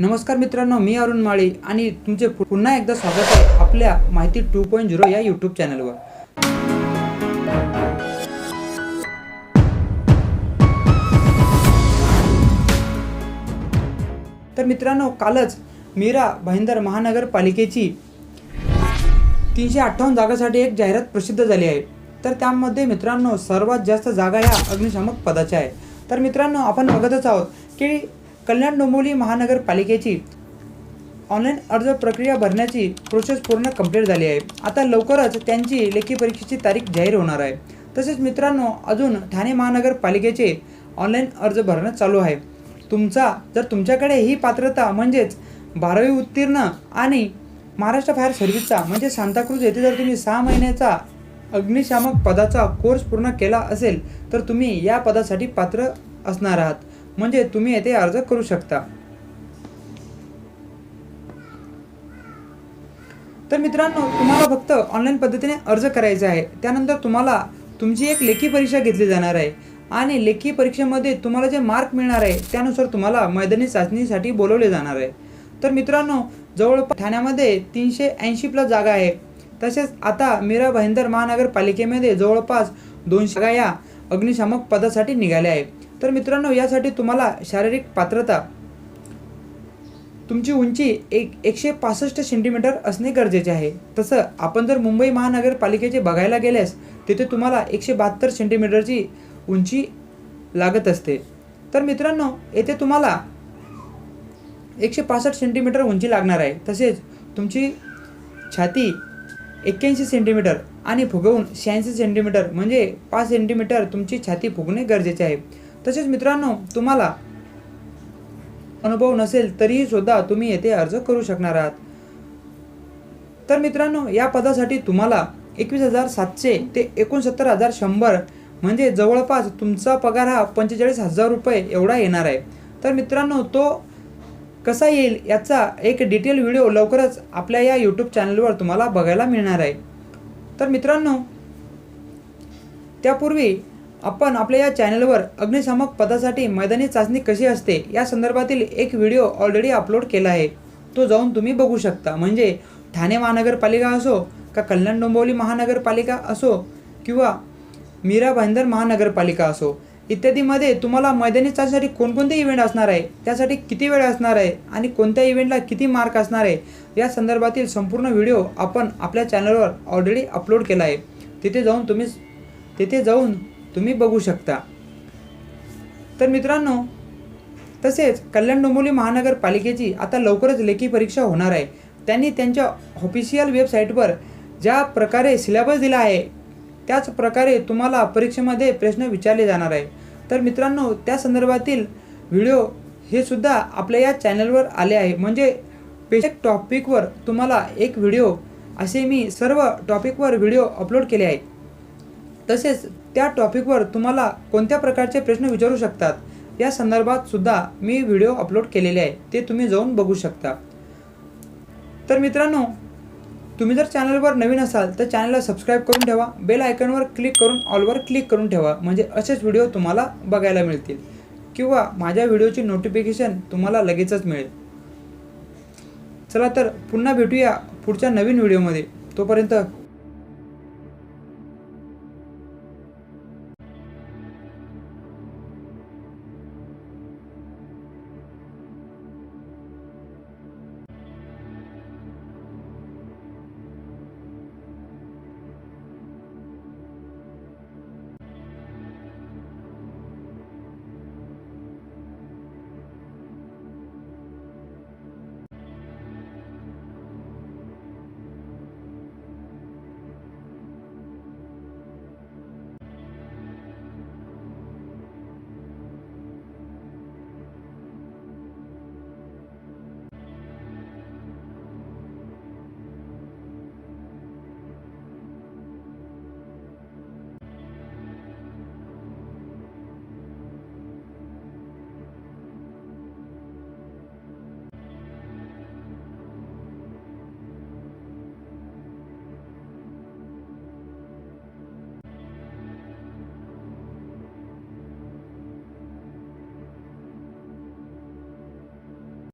नमस्कार मित्रांनो मी अरुण माळी आणि तुमचे पुन्हा एकदा स्वागत आहे आपल्या माहिती टू पॉईंट झिरो या यूट्यूब चॅनलवर तर मित्रांनो कालच मीरा भाईंदर महानगरपालिकेची तीनशे अठ्ठावन्न जागासाठी एक जाहिरात प्रसिद्ध झाली आहे. तर त्यामध्ये मित्रांनो सर्वात जास्त जागा या अग्निशामक पदाच्या आहे तर मित्रांनो आपण बघतच आहोत की कल्याण डोंबिवली महानगरपालिकेची ऑनलाईन अर्ज प्रक्रिया भरण्याची प्रोसेस पूर्ण कंप्लीट झाली आहे. आता लवकरच त्यांची लेखी परीक्षेची तारीख जाहीर होणार आहे. तसेच मित्रांनो अजून ठाणे महानगरपालिकेचे ऑनलाईन अर्ज भरणं चालू आहे. तुमचा जर तुमच्याकडे ही पात्रता म्हणजेच बारावी उत्तीर्ण आणि महाराष्ट्र फायर सर्व्हिसचा म्हणजे सांताक्रूज येथे जर तुम्ही सहा महिन्याचा अग्निशामक पदाचा कोर्स पूर्ण केला असेल तर तुम्ही या पदासाठी पात्र असणार आहात. म्हणजे तुम्ही येथे अर्ज करू शकता. तर मित्रांनो तुम्हाला फक्त ऑनलाईन पद्धतीने अर्ज करायचा आहे. त्यानंतर तुम्हाला तुमची एक लेखी परीक्षा घेतली जाणार आहे. आणि लेखी परीक्षेमध्ये तुम्हाला जे मार्क मिळणार आहे त्यानुसार तुम्हाला मैदानी चाचणीसाठी बोलवले जाणार आहे. तर मित्रांनो जवळपास ठाण्यामध्ये तीनशे ऐंशी प्लस जागा आहे. तसेच आता मीरा भाईंदर महानगरपालिकेमध्ये जवळपास दोनशे जागा या अग्निशामक पदासाठी निघाल्या आहेत. तर मित्रांनो यासाठी तुम्हाला शारीरिक पात्रता तुमची उंची एक एकशे पासष्ट सेंटीमीटर असणे गरजेचे आहे. तसं आपण जर मुंबई महानगरपालिकेचे बघायला गेल्यास तिथे तुम्हाला एकशे बहात्तर सेंटीमीटरची उंची लागत असते. तर मित्रांनो येथे तुम्हाला एकशे पासष्ट सेंटीमीटर उंची लागणार आहे. तसेच तुमची छाती एक्क्याऐंशी सेंटीमीटर आणि फुगवून शहाऐंशी सेंटीमीटर म्हणजे पाच सेंटीमीटर तुमची छाती फुगणे गरजेचे आहे. तसेच मित्रांनो तुम्हाला अनुभव नसेल तरीही सुद्धा तुम्ही येथे अर्ज करू शकणार आहात. तर मित्रांनो या पदासाठी तुम्हाला एकवीस हजार सातशे ते एकोणसत्तर हजार शंभर म्हणजे जवळपास तुमचा पगार हा पंचेचाळीस हजार रुपये एवढा येणार आहे. तर मित्रांनो तो कसा येईल याचा एक डिटेल व्हिडिओ लवकरच आपल्या या यूट्यूब चॅनलवर तुम्हाला बघायला मिळणार आहे. तर मित्रांनो त्यापूर्वी आपण आपल्या या चॅनलवर अग्निशामक पदासाठी मैदानी चाचणी कशी असते या संदर्भातील एक व्हिडिओ ऑलरेडी अपलोड केला आहे. तो जाऊन तुम्ही बघू शकता. म्हणजे ठाणे महानगरपालिका असो का कल्याण डोंबिवली महानगरपालिका असो किंवा मीरा भाईंदर महानगरपालिका असो इत्यादीमध्ये तुम्हाला मैदानी चाचणीसाठी कोणकोणते इव्हेंट असणार आहे त्यासाठी किती वेळ असणार आहे आणि कोणत्या इव्हेंटला किती मार्क असणार आहे या संदर्भातील संपूर्ण व्हिडिओ आपण आपल्या चॅनलवर ऑलरेडी अपलोड केला आहे. तिथे जाऊन तुम्ही तिथे जाऊन तुम्ही बघू शकता. तर मित्रांनो तसेच कल्याण डोंबिवली महानगरपालिकेची आता लवकरच लेखी परीक्षा होणार आहे. त्यांनी त्यांच्या ऑफिशियल वेबसाईटवर ज्या प्रकारे सिलेबस दिला आहे त्याच प्रकारे तुम्हाला परीक्षेमध्ये प्रश्न विचारले जाणार आहे. तर मित्रांनो त्या संदर्भातील व्हिडिओ हे सुद्धा आपल्या या चॅनलवर आले आहे. म्हणजे प्रत्येक टॉपिकवर तुम्हाला एक व्हिडिओ असे मी सर्व टॉपिकवर व्हिडिओ अपलोड केले आहेत. तसेच त्या टॉपिकवर तुम्हाला कोणत्या प्रकारचे प्रश्न विचारू शकतात या संदर्भात सुद्धा मी व्हिडिओ अपलोड केलेले आहे ते तुम्ही जाऊन बघू शकता. तर मित्रांनो तुम्ही जर चॅनलवर नवीन असाल तर चॅनलला सबस्क्राईब करून ठेवा बेल आयकॉनवर क्लिक करून ऑलवर क्लिक करून ठेवा म्हणजे असेच व्हिडिओ तुम्हाला बघायला मिळतील किंवा माझ्या व्हिडिओची नोटिफिकेशन तुम्हाला लगेचच मिळेल. चला तर पुन्हा भेटूया पुढच्या नवीन व्हिडिओमध्ये. तोपर्यंत